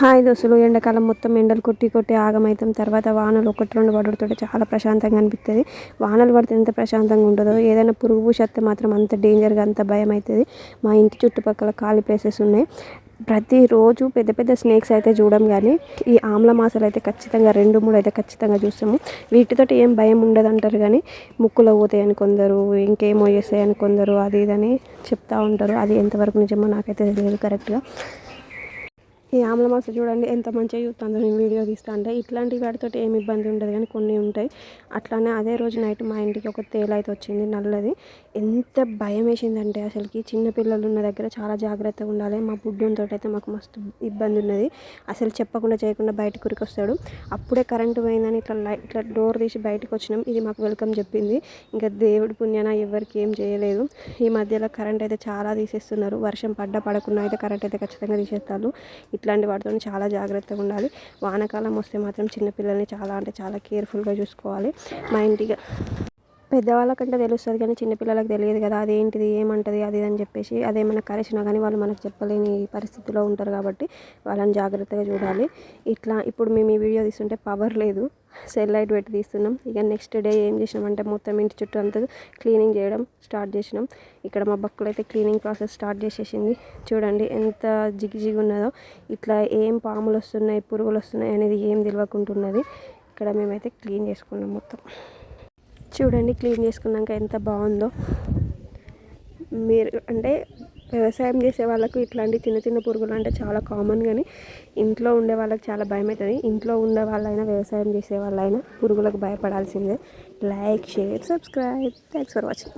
Hi దోస్తులు ఎండాకాలం మొత్తం ఎండలు కొట్టి కొట్టి ఆగమవుతాం తర్వాత వానలు ఒకటి రెండు పడుతుంటే చాలా ప్రశాంతంగా అనిపిస్తుంది వానలు పడితే ఎంత ప్రశాంతంగా ఉంటుందో ఏదైనా పురుగు పూసేస్తే మాత్రం అంత డేంజర్గా అంత భయం అవుతుంది మా ఇంటి చుట్టుపక్కల ఖాళీ ప్లేసెస్ ఉన్నాయి. ప్రతిరోజు పెద్ద పెద్ద స్నేక్స్ అయితే చూడం కానీ ఈ ఆమ్ల మాసాలు అయితే ఖచ్చితంగా రెండు మూడు అయితే ఖచ్చితంగా చూస్తాము. వీటితోటి ఏం భయం ఉండదు అంటారు కానీ ముక్కులో పోతాయని కొందరు ఇంకేమో చేస్తాయని కొందరు అది ఇదని చెప్తా ఉంటారు. అది ఎంతవరకు నిజమో నాకైతే తెలియదు కరెక్ట్గా ఈ ఆమ్ల మాస చూడండి ఎంత మంచిగా చూస్తుందో నేను వీడియో తీస్తా. అంటే ఇట్లాంటి వాటితో ఏమి ఇబ్బంది ఉండదు కానీ కొన్ని ఉంటాయి. అట్లానే అదే రోజు నైట్ మా ఇంటికి ఒక తేలు అయితే వచ్చింది నల్లది. ఎంత భయం వేసిందంటే అసలుకి చిన్నపిల్లలు ఉన్న దగ్గర చాలా జాగ్రత్తగా ఉండాలి. మా బుడ్డంతో అయితే మాకు మస్తు ఇబ్బంది ఉన్నది. అసలు చెప్పకుండా చేయకుండా బయటకు ఉరికి వస్తాడు అప్పుడే కరెంటు పోయిందని ఇట్లా లైట్ ఇట్లా డోర్ తీసి బయటకు వచ్చినాం. ఇది మాకు వెల్కమ్ చెప్పింది. ఇంకా దేవుడి పుణ్యాన ఎవరికి ఏం చేయలేదు. ఈ మధ్యలో కరెంట్ అయితే చాలా తీసేస్తున్నారు. వర్షం పడ్డ పడకుండా అయితే కరెంట్ అయితే ఖచ్చితంగా తీసేస్తారు. ఇట్లాంటి వాటితో చాలా జాగ్రత్తగా ఉండాలి. వానాకాలం వస్తే మాత్రం చిన్నపిల్లల్ని చాలా అంటే చాలా కేర్ఫుల్గా చూసుకోవాలి. మా ఇంటికి పెద్దవాళ్ళకంటే తెలుస్తుంది కానీ చిన్నపిల్లలకు తెలియదు కదా అదేంటిది ఏమంటుంది అది అని చెప్పేసి అదేమైనా కరిచినా కానీ వాళ్ళు మనకు చెప్పలేని పరిస్థితిలో ఉంటారు కాబట్టి వాళ్ళని జాగ్రత్తగా చూడాలి. ఇట్లా ఇప్పుడు మేము ఈ వీడియో తీస్తుంటే పవర్ లేదు సెల్ లైట్ పెట్టి తీస్తున్నాం. ఇక నెక్స్ట్ డే ఏం చేసినామంటే మొత్తం ఇంటి చుట్టూ అంతా క్లీనింగ్ చేయడం స్టార్ట్ చేసినాం. ఇక్కడ మా బక్కులు అయితే క్లీనింగ్ ప్రాసెస్ స్టార్ట్ చేసేసింది. చూడండి ఎంత జిగిజిగి ఉన్నదో ఇట్లా ఏం పాములు వస్తున్నాయి పురుగులు వస్తున్నాయి అనేది ఏం తెలియకుంటున్నది ఇక్కడ మేమైతే క్లీన్ చేసుకున్నాం మొత్తం. చూడండి క్లీన్ చేసుకున్నాక ఎంత బాగుందో. మీరు అంటే వ్యవసాయం చేసే వాళ్ళకు ఇట్లాంటి చిన్న చిన్న పురుగులు అంటే చాలా కామన్ కానీ ఇంట్లో ఉండే వాళ్ళకి చాలా భయం అవుతుంది ఇంట్లో ఉండే వాళ్ళైనా వ్యవసాయం చేసే వాళ్ళైనా పురుగులకు భయపడాల్సిందే. Like share subscribe. Thanks for watching